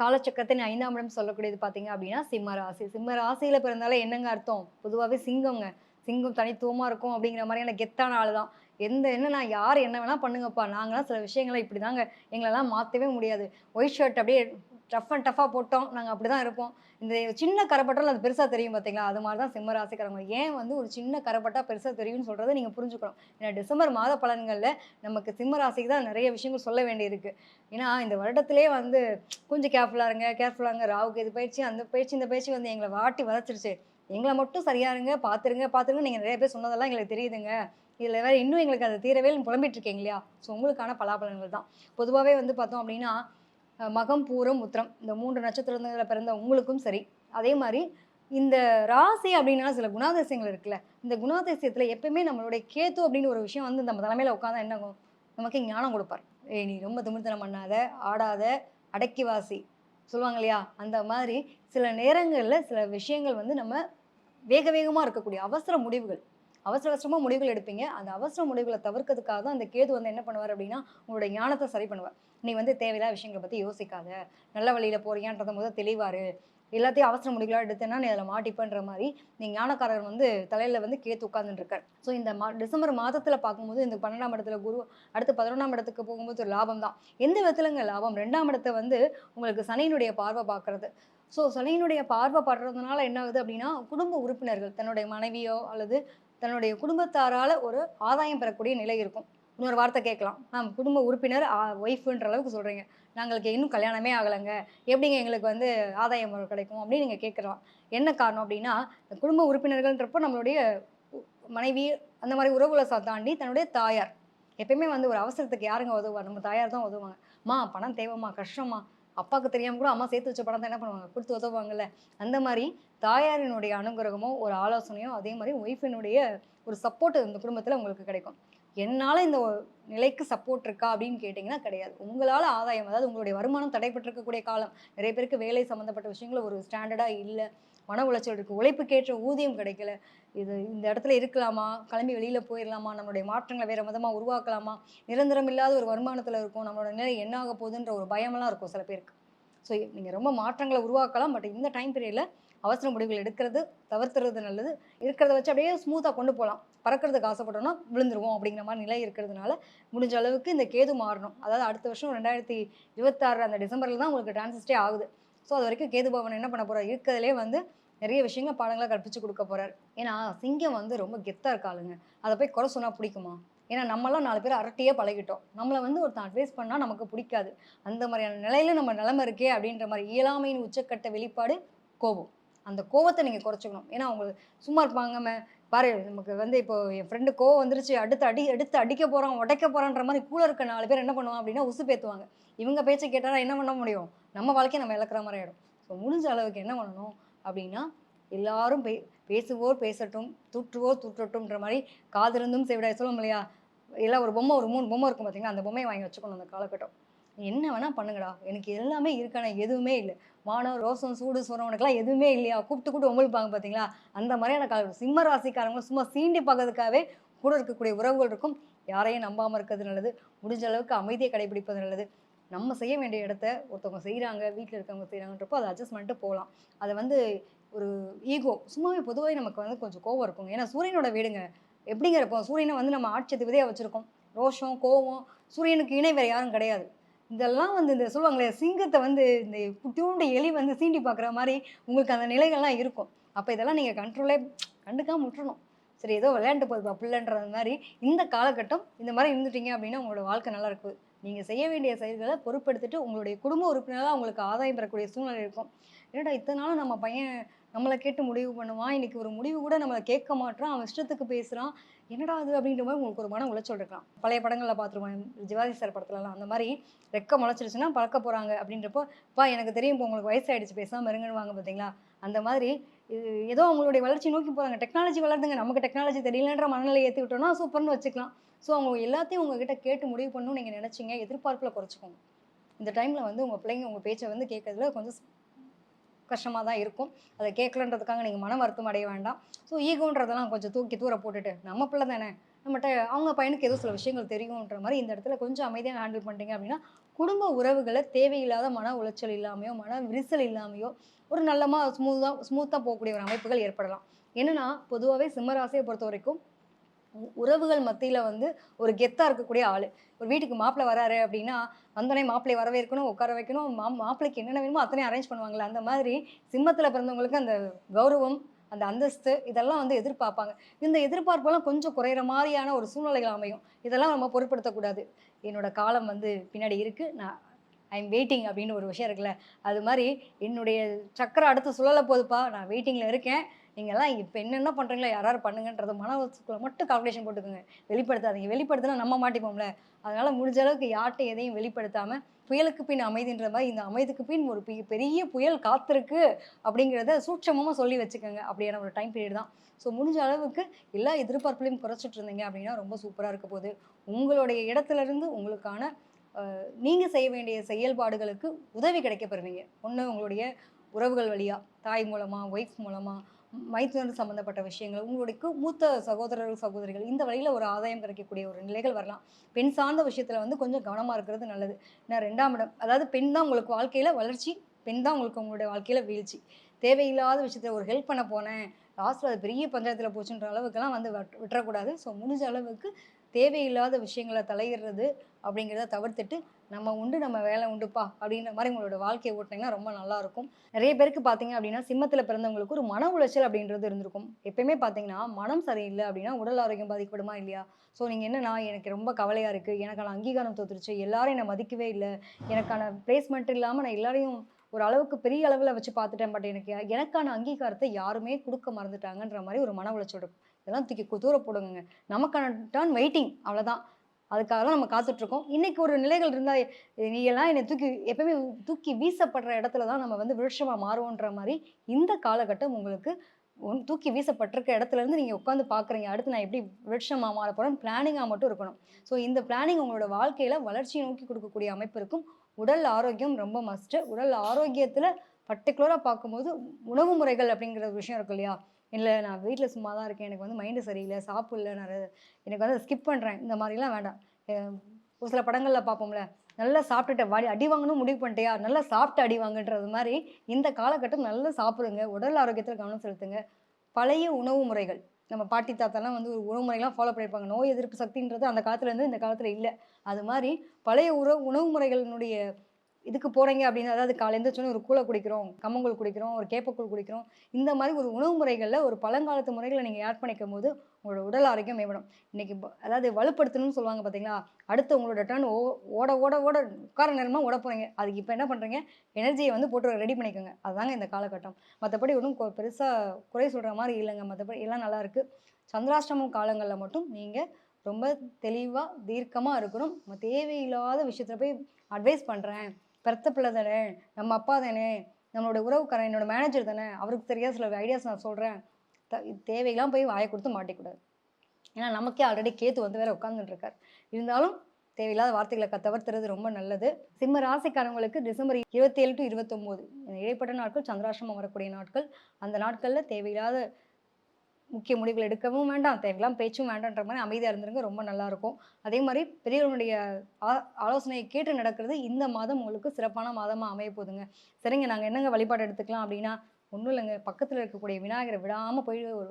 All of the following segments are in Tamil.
காலச்சக்கரத்தின் ஐந்தாம் இடம் சொல்லக்கூடியது பார்த்தீங்க அப்படின்னா சிம்ம ராசி. சிம்ம ராசியில் பிறந்தாலே என்னங்க அர்த்தம்? பொதுவாகவே சிங்கம்ங்க சிங்கம் தனித்துவமாக இருக்கும் அப்படிங்கிற மாதிரியான கெத்தான ஆள் தான் எந்த என்ன நான் யார் என்ன வேணால் பண்ணுங்கப்பா. நாங்களாம் சில விஷயங்களை இப்படி தாங்க எங்களெல்லாம் மாற்றவே முடியாது. ஒயிட் ஷர்ட் அப்படியே டஃப் அண்ட் டஃபாக போட்டோம். நாங்கள் அப்படி தான் இருப்போம். இந்த சின்ன கரப்பட்டால் அது பெருசாக தெரியும் பார்த்தீங்களா அது மாதிரி தான் சிம்ம ராசிக்காரங்க. ஏன் வந்து ஒரு சின்ன கரப்பட்டா பெருசாக தெரியும்னு சொல்கிறத நீங்கள் புரிஞ்சுக்கணும். ஏன்னா டிசம்பர் மாத பலன்களில் நமக்கு சிம்ம ராசிக்கு தான் நிறைய விஷயங்கள் சொல்ல வேண்டியிருக்கு. ஏன்னா இந்த வருடத்திலே வந்து கொஞ்சம் கேர்ஃபுல்லாக இருங்க கேர்ஃபுல்லாக இருங்க. ராவுக்கு இது பயிற்சி அந்த பயிற்சி இந்த பயிற்சி வந்து எங்களை வாட்டி வதச்சிருச்சு எங்களை மட்டும் சரியா இருங்க பார்த்துருங்க பார்த்துருங்க நீங்கள் நிறைய பேர் சொன்னதெல்லாம் எங்களுக்கு தெரியுதுங்க. இதில் வேறு இன்னும் எங்களுக்கு அது தீரவே புலம்பிட்டு இருக்கீங்க இல்லையா? ஸோ உங்களுக்கான பலாபலன்கள் தான். பொதுவாகவே வந்து பார்த்தோம் அப்படின்னா மகம் பூரம் உத்திரம் இந்த மூன்று நட்சத்திரங்களில் பிறந்த உங்களுக்கும் சரி. அதே மாதிரி இந்த ராசி அப்படின்னா சில குணாதிசயங்கள் இருக்குல்ல. இந்த குணாதிசயத்தில் எப்பயுமே நம்மளுடைய கேத்து அப்படின்னு ஒரு விஷயம் வந்து நம்ம தலைமையில் உட்காந்தா என்ன ஆகும்? நமக்கு ஞானம் கொடுப்பார். ஏய் நீ ரொம்ப திமிர்த்தனம் பண்ணாத ஆடாத அடக்கி வாசி சொல்லுவாங்க இல்லையா? அந்த மாதிரி சில நேரங்களில் சில விஷயங்கள் வந்து நம்ம வேக வேகமாக இருக்கக்கூடிய அவசர முடிவுகள். அவசர அவசரமாக முடிவுகள் எடுப்பீங்க. அந்த அவசர முடிவுகளை தவிர்க்கிறதுக்காக தான் அந்த கேது வந்து என்ன பண்ணுவார் அப்படின்னா உங்களுடைய ஞானத்தை சரி பண்ணுவார். நீ வந்து தேவையில்லாத விஷயங்களை பற்றி யோசிக்காத. நல்ல வழியில் போறியான்றத முதல் தெளிவாரு. எல்லாத்தையும் அவசர முடிவுகளாக எடுத்தேன்னா நீ அதில் மாட்டிப்பன்ற மாதிரி நீ ஞானக்காரர் வந்து தலையில் வந்து கேத்து உட்காந்துருக்கார் ஸோ இந்த மா டிசம்பர் மாதத்தில் பார்க்கும்போது இந்த பன்னெண்டாம் இடத்துல குரு அடுத்து பதினொன்றாம் இடத்துக்கு போகும்போது ஒரு லாபம் தான். எந்த விதத்துலங்க லாபம்? ரெண்டாம் இடத்தை வந்து உங்களுக்கு சனியினுடைய பார்வை பார்க்கறது. ஸோ சனியினுடைய பார்வை படுறதுனால என்ன ஆகுது அப்படின்னா குடும்ப உறுப்பினர்கள் தன்னுடைய மனைவியோ அல்லது தன்னுடைய குடும்பத்தாரால ஒரு ஆதாயம் பெறக்கூடிய நிலை இருக்கும். இன்னொரு வார்த்தை கேட்கலாம். மேம் குடும்ப உறுப்பினர் ஒய்ஃபுன்ற அளவுக்கு சொல்கிறீங்க நாங்களுக்கு இன்னும் கல்யாணமே ஆகலைங்க. எப்படிங்க எங்களுக்கு வந்து ஆதாயம் கிடைக்கும் அப்படின்னு நீங்கள் கேட்கலாம். என்ன காரணம் அப்படின்னா குடும்ப உறுப்பினர்கள்ன்றப்போ நம்மளுடைய உ- மனைவி அந்த மாதிரி உறவுகளை தாண்டி தன்னுடைய தாயார். எப்பயுமே வந்து ஒரு அவசரத்துக்கு யாருங்க உதவுவார் நம்ம தாயார் தான் உதவுவாங்க. மா பணம் தேவைம்மா கஷ்டமா அப்பாவுக்கு தெரியாமல் கூட அம்மா சேர்த்து வச்ச படம் தான் என்ன பண்ணுவாங்க? கொடுத்து உதவுவாங்கல்ல. அந்த மாதிரி தாயாரினுடைய அனுகிரகமோ ஒரு ஆலோசனையோ அதே மாதிரி ஒய்ஃபினுடைய ஒரு சப்போர்ட் இந்த குடும்பத்தில் உங்களுக்கு கிடைக்கும். என்னால் இந்த நிலைக்கு சப்போர்ட் இருக்கா அப்படின்னு கேட்டிங்கன்னா கிடையாது. உங்களால் ஆதாயம் அதாவது உங்களுடைய வருமானம் தடைப்பட்டிருக்கக்கூடிய காலம். நிறைய பேருக்கு வேலை சம்மந்தப்பட்ட விஷயங்கள் ஒரு ஸ்டாண்டர்டாக இல்லை. மன உளைச்சல் இருக்குது உழைப்புக்கேற்ற ஊதியம் கிடைக்கல. இது இந்த இடத்துல இருக்கலாமா? கிளம்பி வெளியில் போயிடலாமா நம்மளுடைய மாற்றங்களை வேறு விதமாக உருவாக்கலாமா? நிரந்தரம் இல்லாத ஒரு வருமானத்தில் இருக்கும். நம்மளோட நிலை என்ன ஆக போகுதுன்ற ஒரு பயமெல்லாம் இருக்கும் சில பேருக்கு. ஸோ நீங்கள் ரொம்ப மாற்றங்களை உருவாக்கலாம். பட் இந்த டைம் பீரியடில் அவசர முடிவுகள் எடுக்கிறது தவிர்த்துறது நல்லது. இருக்கிறத வச்சு அப்படியே ஸ்மூத்தாக கொண்டு போகலாம். பறக்கிறதுக்கு ஆசைப்பட்டோம்னா விழுந்துருவோம் அப்படிங்கிற மாதிரி நிலை இருக்கிறதுனால முடிஞ்ச அளவுக்கு இந்த கேது மாறணும். அதாவது அடுத்த வருஷம் ரெண்டாயிரத்தி இருபத்தாறு அந்த டிசம்பரில் தான் உங்களுக்கு டிரான்சிஸ்டே ஆகுது. ஸோ அது வரைக்கும் கேது பவன் என்ன பண்ண போறார்? இருக்கிறதுலே வந்து நிறைய விஷயங்கள் பாடங்களை கற்பிச்சு கொடுக்க போறார். ஏன்னா சிங்கம் வந்து ரொம்ப கெத்தா இருக்காளுங்க அதை போய் குறை சொன்னா பிடிக்குமா? ஏன்னா நம்மளாம் நாலு பேர் அரட்டியே பழகிட்டோம். நம்மளை வந்து ஒருத்தன் அட்வைஸ் பண்ணால் நமக்கு பிடிக்காது. அந்த மாதிரியான நிலையில நம்ம நிலைமை இருக்கே அப்படின்ற மாதிரி இயலாமையின் உச்சக்கட்ட வெளிப்பாடு கோபம். அந்த கோவத்தை நீங்கள் குறைச்சிக்கணும். ஏன்னா அவங்க சும்மா இருப்பாங்க பாரு நமக்கு வந்து இப்போ என் ஃப்ரெண்டு கோவம் வந்துருச்சு. அடுத்து அடி எடுத்து அடிக்க போகிறான் உடைக்க போகிறான்ற மாதிரி கூட இருக்க நாலு பேர் என்ன பண்ணுவாங்க? அப்படின்னா உசு பேத்துவாங்க இவங்க பேச்சை கேட்டால் என்ன பண்ண முடியும்? நம்ம வாழ்க்கையை நம்ம இழக்கிற மாதிரி ஆகிடும் ஸோ முடிஞ்ச அளவுக்கு என்ன பண்ணணும் அப்படின்னா எல்லாரும் பே பேசுவோர் பேசட்டும் துற்றுவோர் துற்றட்டும்ன்ற மாதிரி காதிருந்தும் செவிடாய் சொல்லுவோம் இல்லையா? எல்லாம் ஒரு பொம்மை ஒரு மூணு பொம்மை இருக்கும் பார்த்தீங்களா அந்த பொம்மையை வாங்கி வச்சுக்கணும் அந்த காலகட்டம். என்ன வேணால் பண்ணுங்கடா. எனக்கு எல்லாமே இருக்கானே எதுவுமே இல்லை. வானம் ரோசம் சூடு சுரம் உனக்குலாம் எதுவுமே இல்லையா? கூப்பிட்டு கூப்பிட்டு உங்களுப்பாங்க பார்த்தீங்களா அந்த மாதிரியான கால சிம்ம ராசிக்காரங்களும் சும்மா சீண்டி பார்க்கறதுக்காகவே கூட இருக்கக்கூடிய உறவுகள் இருக்கும். யாரையும் நம்பாமல் இருக்கிறது நல்லது. முடிஞ்ச அளவுக்கு அமைதியை கடைபிடிப்பது நல்லது. நம்ம செய்ய வேண்டிய இடத்த ஒருத்தவங்க செய்கிறாங்க வீட்டில் இருக்கவங்க செய்கிறாங்கன்றப்போ அதை அட்ஜஸ்ட் பண்ணிட்டு போகலாம். அதை வந்து ஒரு ஈகோ சும்மாவே பொதுவாக நமக்கு வந்து கொஞ்சம் கோவம் இருக்கும் ஏன்னா சூரியனோட வீடுங்க. எப்படிங்கிறப்போ சூரியனை வந்து நம்ம ஆட்சி விதையாக வச்சுருக்கோம். ரோஷம் கோவம் சூரியனுக்கு இணை வேறு யாரும் கிடையாது. இதெல்லாம் வந்து இந்த சொல்லுவாங்களே சிங்கத்தை வந்து இந்த குட்டியோண்டு எலி வந்து சீண்டி பார்க்குற மாதிரி உங்களுக்கு அந்த நிலைகள்லாம் இருக்கும். அப்போ இதெல்லாம் நீங்கள் கண்ட்ரோலே கண்டுக்காம விட்டுறணும். சரி ஏதோ விளையாண்டு போகுது பிள்ளைன்றது மாதிரி இந்த காலகட்டம் இந்த மாதிரி இருந்துட்டீங்க அப்படின்னா உங்களோட வாழ்க்கை நல்லா இருக்குது நீங்கள் செய்ய வேண்டிய செயல்களை பொறுப்பெடுத்துட்டு உங்களுடைய குடும்ப உறுப்பினராக உங்களுக்கு ஆதாயம் பெறக்கூடிய சூழ்நிலை இருக்கும். என்னடா இத்தனை நாள் நம்ம பையன் நம்மளை கேட்டு முடிவு பண்ணுவான். இன்னைக்கு ஒரு முடிவு கூட நம்மளை கேட்க மாட்றான். அவன் இஷ்டத்துக்கு பேசுகிறான் என்னடா அது அப்படின்ற மாதிரி உங்களுக்கு ஒரு மன உளைச்சல் இருக்கலாம். பழைய படங்களில் பார்த்துருவோம் ஜிவாதி சார் படத்துலலாம் அந்த மாதிரி ரெக்க முளைச்சிருச்சுன்னா பழக்க போகிறாங்க அப்படின்றப்போ பா எனக்கு தெரியும் இப்போ உங்களுக்கு வயசாயிடுச்சு. பேசாமல் இருங்கன்னு வாங்க பார்த்தீங்களா அந்த மாதிரி இது ஏதோ அவங்களுடைய வளர்ச்சி நோக்கி போகிறாங்க டெக்னாலஜி வளருதுங்க. நமக்கு டெக்னாலஜி தெரியலன்ற மனநிலை ஏற்றி விட்டோம்னா சூப்பர்னு வச்சுக்கலாம். ஸோ அவங்க எல்லாத்தையும் உங்ககிட்ட கேட்டு முடிவு பண்ணணும்னு நீங்கள் நினச்சிங்க எதிர்பார்ப்பில் குறைச்சிக்கோங்க. இந்த டைமில் வந்து உங்கள் பிள்ளைங்க உங்கள் பேச்சை வந்து கேட்கறதுல கொஞ்சம் கஷ்டமாக தான் இருக்கும். அதை கேட்கலன்றதுக்காக நீங்கள் மன வருத்தம் அடைய வேண்டாம். ஸோ ஈகோன்றதெல்லாம் கொஞ்சம் தூக்கி தூர போட்டுட்டு நம்ம பிள்ளை தானே நம்மகிட்ட அவங்க பையனுக்கு ஏதோ சில விஷயங்கள் தெரியுன்ற மாதிரி இந்த இடத்துல கொஞ்சம் அமைதியாக ஹேண்டில் பண்ணிட்டீங்க அப்படின்னா குடும்ப உறவுகளை தேவையில்லாத மன உளைச்சல் இல்லாமையோ மன விரிசல் இல்லாமையோ ஒரு நல்லமாக ஸ்மூத்தாக ஸ்மூத்தாக போகக்கூடிய ஒரு அமைப்புகள் ஏற்படலாம். என்னென்னா பொதுவாகவே சிம்மராசியை பொறுத்த வரைக்கும் உறவுகள் மத்தியில் வந்து ஒரு கெத்தாக இருக்கக்கூடிய ஆள். ஒரு வீட்டுக்கு மாப்பிள்ளை வராரு அப்படின்னா வந்தோடனே மாப்பிள்ளை வரவேற்கணும் உட்கார வைக்கணும் மா மாப்பிள்ளைக்கு என்னென்ன வேணுமோ அத்தனை அரேஞ்ச் பண்ணுவாங்கல்ல அந்த மாதிரி சிம்மத்தில் பிறந்தவங்களுக்கு அந்த கௌரவம் அந்த அந்தஸ்து இதெல்லாம் வந்து எதிர்பார்ப்பாங்க. இந்த எதிர்பார்ப்பெல்லாம் கொஞ்சம் குறையிற மாதிரியான ஒரு சூழ்நிலைகள் அமையும். இதெல்லாம் நம்ம பொருட்படுத்தக்கூடாது. என்னோட காலம் வந்து பின்னாடி இருக்குது நான் ஐ எம் வெயிட்டிங் அப்படின்னு ஒரு விஷயம் இருக்குல்ல அது மாதிரி என்னுடைய சக்கரம் அடுத்து சுழல போகுதுப்பா நான் வெயிட்டிங்கில் இருக்கேன். நீங்கள்லாம் இப்போ என்னென்ன பண்ணுறீங்களோ யாராவது பண்ணுங்கன்றத மனசுக்குள்ள மட்டும் கால்குலேஷன் போட்டுக்கோங்க. வெளிப்படுத்தாதீங்க. வெளிப்படுத்தினா நம்ம மாட்டிப்போம்ல. அதனால் முடிஞ்ச அளவுக்கு யார்கிட்ட எதையும் வெளிப்படுத்தாமல் புயலுக்கு பின் அமைதின்ற மாதிரி இந்த அமைதிக்கு பின் ஒரு பெரிய புயல் காத்திருக்கு அப்படிங்கிறத சூட்சமமாக சொல்லி வச்சுக்கோங்க. அப்படியான ஒரு டைம் பீரியட் தான். ஸோ முடிஞ்ச அளவுக்கு எல்லா எதிர்பார்ப்புலையும் குறைச்சிட்டு இருந்தீங்க அப்படின்னா ரொம்ப சூப்பராக இருக்க போகுது. உங்களுடைய இடத்துல இருந்து உங்களுக்கான நீங்கள் செய்ய வேண்டிய செயல்பாடுகளுக்கு உதவி கிடைக்க பெறுவீங்க. ஒன்று உங்களுடைய உறவுகள் வழியாக தாய் மூலமாக ஒய்ஃப் மூலமாக மைத்துனர் சம்மந்தப்பட்ட விஷயங்கள் உங்களுடைய மூத்த சகோதரர்கள் சகோதரிகள் இந்த வழியில் ஒரு ஆதாயம் கிடைக்கக்கூடிய ஒரு நிலைகள் வரலாம். பெண் சார்ந்த விஷயத்தில் வந்து கொஞ்சம் கவனமாக இருக்கிறது நல்லது. நான் ரெண்டாம் இடம் அதாவது பெண் தான் உங்களுக்கு வாழ்க்கையில் வளர்ச்சி பெண் தான் உங்களுக்கு உங்களுடைய வாழ்க்கையில் வீழ்ச்சி. தேவையில்லாத விஷயத்தில் ஒரு ஹெல்ப் பண்ண போனேன் லாஸ்ட்டில் அது பெரிய பஞ்சாயத்தில் போச்சுன்ற அளவுக்குலாம் வந்து விட்டுறக்கூடாது. ஸோ முடிஞ்ச அளவுக்கு தேவையில்லாத விஷயங்களை தலையிடுறது அப்படிங்கிறத தவிர்த்துட்டு நம்ம உண்டு நம்ம வேலை உண்டுப்பா அப்படின்ற மாதிரி உங்களோட வாழ்க்கையை ஓட்டினீங்கன்னா ரொம்ப நல்லாயிருக்கும். நிறைய பேருக்கு பார்த்தீங்க அப்படின்னா சிம்மத்தில் பிறந்தவங்களுக்கு ஒரு மன உளைச்சல் அப்படின்றது இருந்திருக்கும். எப்பயுமே பார்த்தீங்கன்னா மனம் சரியில்லை அப்படின்னா உடல் ஆரோக்கியம் பாதிக்கப்படுமா இல்லையா? ஸோ நீங்கள் என்னன்னா எனக்கு ரொம்ப கவலையாக இருக்குது எனக்கான அங்கீகாரம் தோத்துருச்சு எல்லாரும் என்னை மதிக்கவே இல்லை எனக்கான பிளேஸ்மெண்ட் இல்லாமல் நான் எல்லாரையும் ஒரு அளவுக்கு பெரிய அளவில் வச்சு பார்த்துட்டேன் பட் எனக்கு எனக்கான அங்கீகாரத்தை யாருமே கொடுக்க மறந்துட்டாங்கன்ற மாதிரி ஒரு மன உளைச்சல் இதெல்லாம் தூக்கி தூர போடுங்க நமக்கான டர்ன் வெயிட்டிங் அவ்வளோதான் அதுக்காக தான் நம்ம காத்துட்ருக்கோம். இன்னைக்கு ஒரு நிலைகள் இருந்தால் நீ எல்லாம் என்னை தூக்கி எப்பவுமே தூக்கி வீசப்படுற இடத்துல தான் நம்ம வந்து விருட்சமாக மாறுவோன்ற மாதிரி இந்த காலகட்டம் உங்களுக்கு ஒன் தூக்கி வீசப்பட்டிருக்க இடத்துல இருந்து நீங்கள் உட்காந்து பார்க்குறீங்க அடுத்து நான் எப்படி விருட்சமாக மாற போகிறேன் பிளானிங்காக மட்டும் இருக்கணும். ஸோ இந்த பிளானிங் உங்களோட வாழ்க்கையில் வளர்ச்சியை நோக்கி கொடுக்கக்கூடிய அமைப்பு இருக்கும். உடல் ஆரோக்கியம் ரொம்ப மஸ்ட்டு உடல் ஆரோக்கியத்தில் பர்டிகுலராக பார்க்கும்போது உணவு முறைகள் அப்படிங்கிற ஒரு விஷயம் இருக்கு இல்லையா? இல்லை நான் வீட்டில் சும்மா தான் இருக்கேன். எனக்கு வந்து மைண்டு சரியில்லை சாப்பிடல நான் எனக்கு வந்து ஸ்கிப் பண்ணுறேன் இந்த மாதிரிலாம் வேண்டாம். ஒரு சில படங்களில் பார்ப்போம்ல நல்லா சாப்பிட்டுட்டு வாடி அடி வாங்கணும் முடிவு பண்ணிட்டியா? நல்லா சாப்பிட்டு அடி வாங்குன்றது மாதிரி இந்த காலகட்டம் நல்லா சாப்பிடுங்க. உடல் ஆரோக்கியத்தில் கவனம் செலுத்துங்க. பழைய உணவு முறைகள். நம்ம பாட்டி தாத்தாலாம் வந்து ஒரு உணவு முறைகள்லாம் ஃபாலோ பண்ணியிருப்பாங்க. நோய் எதிர்ப்பு சக்தின்றது அந்த காலத்துலேருந்து இந்த காலத்தில் இல்லை. அது மாதிரி பழைய உறவு உணவு முறைகளினுடைய இதுக்கு போகிறீங்க அப்படின்னு அதாவது காலையில் சொன்ன ஒரு கூழை குடிக்கிறோம் கம்மங்கூழ் குடிக்கிறோம் ஒரு கேப்பக்கூழ் குடிக்கிறோம் இந்த மாதிரி ஒரு உணவு முறைகளில் ஒரு பழங்காலத்து முறைகளை நீங்கள் ஆட் பண்ணிக்கும் போது உங்களோட உடல் ஆரோக்கியம் மேம்படும். இன்னைக்கு அதாவது வலுப்படுத்தணும்னு சொல்லுவாங்க பார்த்தீங்களா அடுத்து உங்களோட டர்ன் ஓ ஓட ஓட ஓட உட்கார நேரமாக ஓட போகிறீங்க அதுக்கு இப்போ என்ன பண்ணுறீங்க எனர்ஜியை வந்து போட்டு ரெடி பண்ணிக்கோங்க. அதுதாங்க இந்த காலகட்டம். மற்றபடி ஒன்றும் பெருசாக குறை சொல்கிற மாதிரி இல்லைங்க. மற்றபடி எல்லாம் நல்லாயிருக்கு சந்திராஷ்டமம் காலங்களில் மட்டும் நீங்கள் ரொம்ப தெளிவாக தீர்க்கமாக இருக்கணும். நம்ம தேவையில்லாத விஷயத்தில் போய் அட்வைஸ் பண்ணுறேன் பெருத்த பிள்ளை தானே? நம்ம அப்பா தானே? நம்மளோட உறவுக்காரன் என்னோட மேனேஜர் தானே? அவருக்கு தெரியாத சில ஐடியாஸ் நான் சொல்கிறேன் த தேவையெல்லாம் போய் வாயை கொடுத்து மாட்டிக்கூடாது. ஏன்னா நமக்கே ஆல்ரெடி கேத்து வந்து வேற உட்காந்துட்டுருக்கார் இருந்தாலும் தேவையில்லாத வார்த்தைகளை க தவிர்த்துறது ரொம்ப நல்லது. சிம்ம ராசிக்காரங்களுக்கு டிசம்பர் இருபத்தி ஏழு டு இருபத்தொம்போது இடைப்பட்ட நாட்கள் சந்திராசிரமம் வரக்கூடிய நாட்கள் அந்த நாட்களில் தேவையில்லாத முக்கிய முடிவுகள் எடுக்கவும் வேண்டாம். தேவையில்லாம் பேச்சும் வேண்டான்ற மாதிரி அமைதியாக இருந்துருங்க. ரொம்ப நல்லாயிருக்கும் அதே மாதிரி பெரியவர்களுடைய ஆ- ஆலோசனையை கேட்டு நடக்கிறது இந்த மாதம் உங்களுக்கு சிறப்பான மாதமாக அமைய போதுங்க சரிங்க நாங்கள் என்னங்க வழிபாடு எடுத்துக்கலாம் அப்படின்னா ஒன்றும் இல்லைங்க. பக்கத்தில் இருக்கக்கூடிய விநாயகரை விடாமல் போய் ஒரு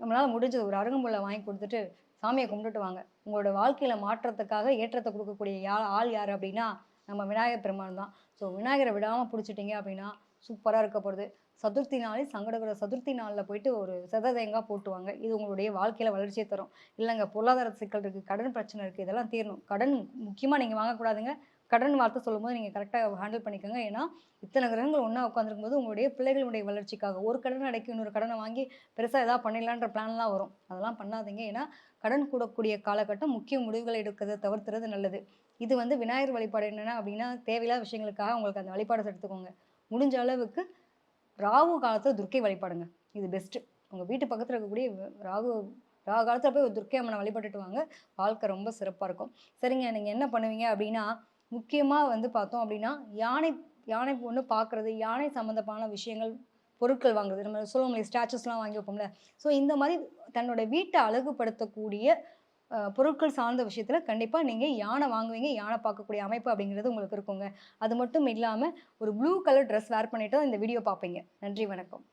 நம்மளால் முடிஞ்சது ஒரு அருகம்புல்லை வாங்கி கொடுத்துட்டு சாமியை கும்பிட்டுட்டு வாங்க. உங்களோட வாழ்க்கையில் மாற்றத்துக்காக ஏற்றத்தை கொடுக்கக்கூடிய யா ஆள் யார் அப்படின்னா நம்ம விநாயகர் பெருமான் தான். ஸோ விநாயகரை விடாமல் பிடிச்சிட்டிங்க அப்படின்னா சூப்பராக இருக்க போகிறது சதுர்த்தி நாளே சங்கடகர சதுர்த்தி நாளில் போயிட்டு ஒரு செத தேங்காய் போட்டுவாங்க. இது உங்களுடைய வாழ்க்கையில் வளர்ச்சியை தரும். இல்லைங்க பொருளாதார சிக்கல் இருக்குது கடன் பிரச்சனை இருக்குது இதெல்லாம் தீரணும். கடன் முக்கியமாக நீங்கள் வாங்கக்கூடாதுங்க. கடன் வார்த்தை சொல்லும்போது நீங்கள் கரெக்டாக ஹேண்டில் பண்ணிக்கோங்க. ஏன்னா இத்தனை கிரகங்கள் ஒன்றா உட்காந்துருக்கும் போது உங்களுடைய பிள்ளைகளுடைய வளர்ச்சிக்காக ஒரு கடன் அடைக்கி இன்னொரு கடனை வாங்கி பெருசாக எதாவது பண்ணிடலான்ற பிளான்லாம் வரும். அதெல்லாம் பண்ணாதீங்க. ஏன்னா கடன் கூடக்கூடிய காலகட்டம் முக்கிய முடிவுகளை எடுக்கிறத தவிர்த்துறது நல்லது. இது வந்து விநாயகர் வழிபாடு என்னென்னா அப்படின்னா தேவையில்லாத விஷயங்களுக்காக உங்களுக்கு அந்த வழிபாடு எடுத்துக்கோங்க முடிஞ்ச அளவுக்கு ராகு காலத்தில் துர்க்கை வழிபாடுங்க. இது பெஸ்ட்டு உங்கள் வீட்டு பக்கத்தில் இருக்கக்கூடிய ராகு ராகு காலத்தில் போய் ஒரு துர்க்கை அம்மனை வழிபட்டுட்டு வாங்க. வாழ்க்கை ரொம்ப சிறப்பாக இருக்கும். சரிங்க நீங்கள் என்ன பண்ணுவீங்க அப்படின்னா முக்கியமாக வந்து பார்த்தோம் அப்படின்னா யானை யானை ஒன்று பார்க்குறது யானை சம்மந்தமான விஷயங்கள் பொருட்கள் வாங்குறது. நம்ம சொல்லுவோம் ஸ்டாச்சுஸ்லாம் வாங்கி வைப்போம்ல. ஸோ இந்த மாதிரி தன்னோட வீட்டை அழகுபடுத்தக்கூடிய பொருட்கள் சார்ந்த விஷயத்தில் கண்டிப்பாக நீங்கள் யானை வாங்குவீங்க யானை பார்க்கக்கூடிய அமைப்பு அப்படிங்கிறது உங்களுக்கு இருக்குங்க. அது மட்டும் இல்லாமல் ஒரு ப்ளூ கலர் ட்ரெஸ் வேர் பண்ணிவிட்டு இந்த வீடியோ பார்ப்பீங்க. நன்றி வணக்கம்.